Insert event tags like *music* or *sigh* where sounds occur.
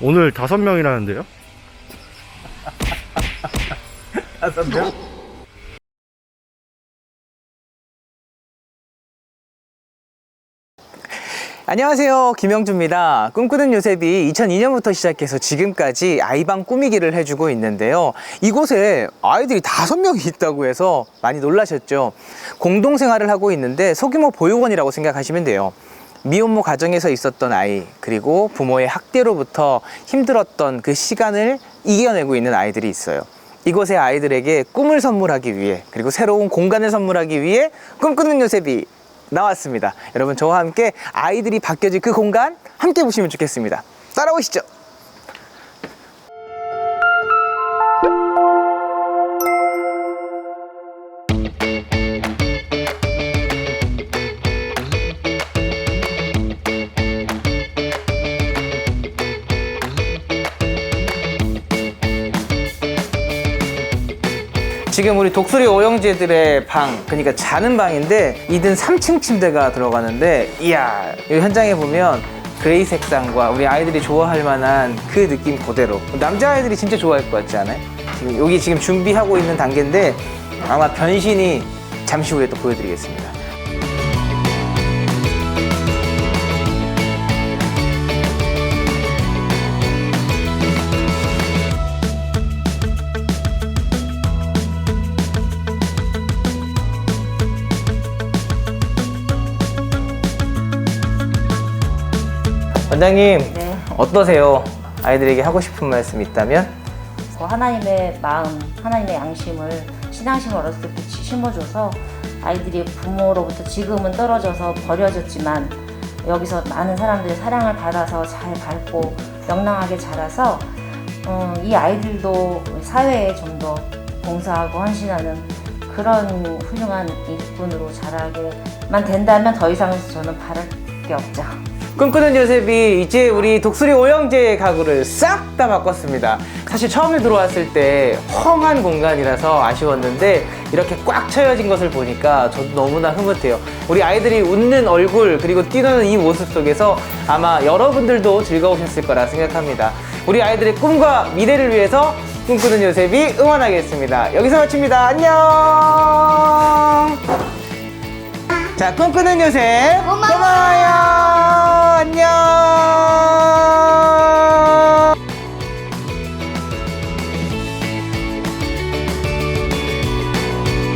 오늘 다섯 명이라는데요? *laughs* 다섯 명? 안녕하세요. 김영주입니다. 꿈꾸는 요셉이 2002년부터 시작해서 지금까지 아이방 꾸미기를 해주고 있는데요. 이곳에 아이들이 다섯 명이 있다고 해서 많이 놀라셨죠. 공동생활을 하고 있는데 소규모 보육원이라고 생각하시면 돼요. 미혼모 가정에서 있었던 아이, 그리고 부모의 학대로부터 힘들었던 그 시간을 이겨내고 있는 아이들이 있어요. 이곳의 아이들에게 꿈을 선물하기 위해, 그리고 새로운 공간을 선물하기 위해 꿈꾸는 요셉이 나왔습니다. 여러분, 저와 함께 아이들이 바뀌어질 그 공간 함께 보시면 좋겠습니다. 따라오시죠. 지금 우리 독수리 오형제들의 방, 그러니까 자는 방인데 이든 3층 침대가 들어가는데 이야, 이 현장에 보면 그레이 색상과 우리 아이들이 좋아할 만한 그 느낌 그대로 남자 아이들이 진짜 좋아할 것 같지 않아요? 지금 여기 지금 준비하고 있는 단계인데 아마 변신이 잠시 후에 또 보여드리겠습니다. 원장님 네. 어떠세요? 아이들에게 하고 싶은 말씀 있다면? 그 하나님의 마음, 하나님의 양심을 신앙심을 어렸을 때부터 심어줘서 아이들이 부모로부터 지금은 떨어져서 버려졌지만 여기서 많은 사람들의 사랑을 받아서 잘 밝고 명랑하게 자라서 어, 이 아이들도 사회에 좀 더 봉사하고 헌신하는 그런 훌륭한 일꾼으로 자라게만 된다면 더 이상 저는 바랄 게 없죠. 꿈꾸는 요셉이 이제 우리 독수리 오형제의 가구를 싹 다 바꿨습니다. 사실 처음에 들어왔을 때 헝한 공간이라서 아쉬웠는데 이렇게 꽉 채워진 것을 보니까 저도 너무나 흐뭇해요. 우리 아이들이 웃는 얼굴 그리고 뛰노는 이 모습 속에서 아마 여러분들도 즐거우셨을 거라 생각합니다. 우리 아이들의 꿈과 미래를 위해서 꿈꾸는 요셉이 응원하겠습니다. 여기서 마칩니다. 안녕! 자, 꿈꾸는 요셉 고마워요.